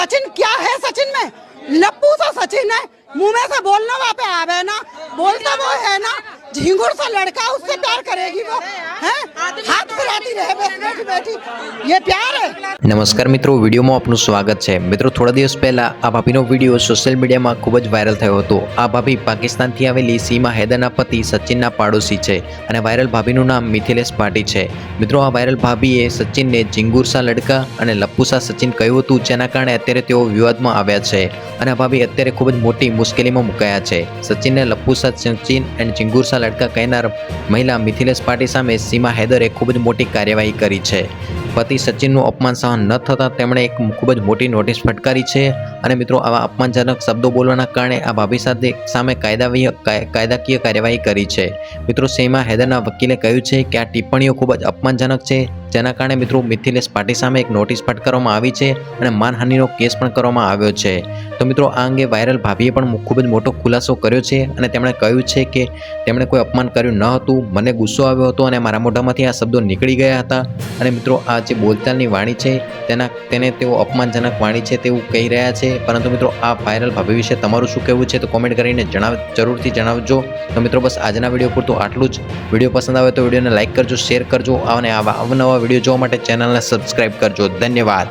सचिन क्या है सचिन में? लप्पू सा सचिन है। मुँह में से बोलना वहाँ पे आवे ना। बोलता वो है ना, झिंगुर सा लड़का, उससे प्यार करेगी वो, है? हाथ फिराती रहे बस बैठी बैठी ये प्यार है નમસ્કાર મિત્રો વિડીયોમાં આપનું સ્વાગત છે મિત્રો થોડા દિવસ પહેલા આ ભાભીનો વિડીયો સોશિયલ મીડિયામાં ખૂબ જ વાયરલ થયો હતો આ ભાભી પાકિસ્તાનથી આવેલી સીમા હૈદરના પતિ સચિનના પાડોશી છે અને વાયરલ ભાભીનું નામ મિથિલેશ પાટી છે મિત્રો આ વાયરલ ભાભીએ સચિનને ચિંગુરસા લડકા અને લપ્પુસા સચિન કહ્યું હતું જેના કારણે અત્યારે તેઓ વિવાદમાં આવ્યા છે અને આ ભાભી અત્યારે ખૂબ જ મોટી મુશ્કેલીમાં મુકાયા છે સચિનને લપ્પુસા સચિન અને ચિંગુરસા લડકા કહેનાર મહિલા મિથિલેશ પાટી સામે સીમા હૈદરે ખૂબ જ મોટી કાર્યવાહી કરી છે. પતિ સચિનનું અપમાન સહન ન થતાં તેમણે એક ખૂબ જ મોટી નોટિસ ફટકારી છે અને મિત્રો આવા અપમાનજનક શબ્દો બોલવાના કારણે આ ભાભી સાથે સામે કાયદાવીય કાયદાકીય કાર્યવાહી કરી છે. મિત્રો સેમા હૈદરના વકીલે કહ્યું છે કે આ ટિપ્પણીઓ ખૂબ જ અપમાનજનક છે. જેના કારણે મિત્રો મિથિલેશ પાટી સામે એક નોટિસ ફટકારવામાં આવી છે અને માનહાનિનો કેસ પણ કરવામાં આવ્યો છે. તો મિત્રો આ અંગે વાયરલ ભાભીએ પણ ખૂબ જ મોટો ખુલાસો કર્યો છે અને તેમણે કહ્યું છે કે તેમણે કોઈ અપમાન કર્યું ન હતું, મને ગુસ્સો આવ્યો હતો અને મારા મોઢામાંથી આ શબ્દો નીકળી ગયા હતા. અને મિત્રો આ જે બોલચાલની વાણી છે તેના, તેને તેઓ અપમાનજનક વાણી છે તેવું કહી રહ્યા છે. પરંતુ મિત્રો આ વાયરલ ભાભી વિશે તમારું શું કહેવું છે તો કોમેન્ટ કરીને જણાવ, જરૂરથી જણાવજો. તો મિત્રો બસ આજના વીડિયો પૂરતું આટલું જ. વીડિયો પસંદ આવે તો વિડીયોને લાઇક કરજો, શેર કરજો અને આવા અવનવા વીડિયો જોવા માટે ચેનલને સબસ્ક્રાઇબ કરજો. ધન્યવાદ.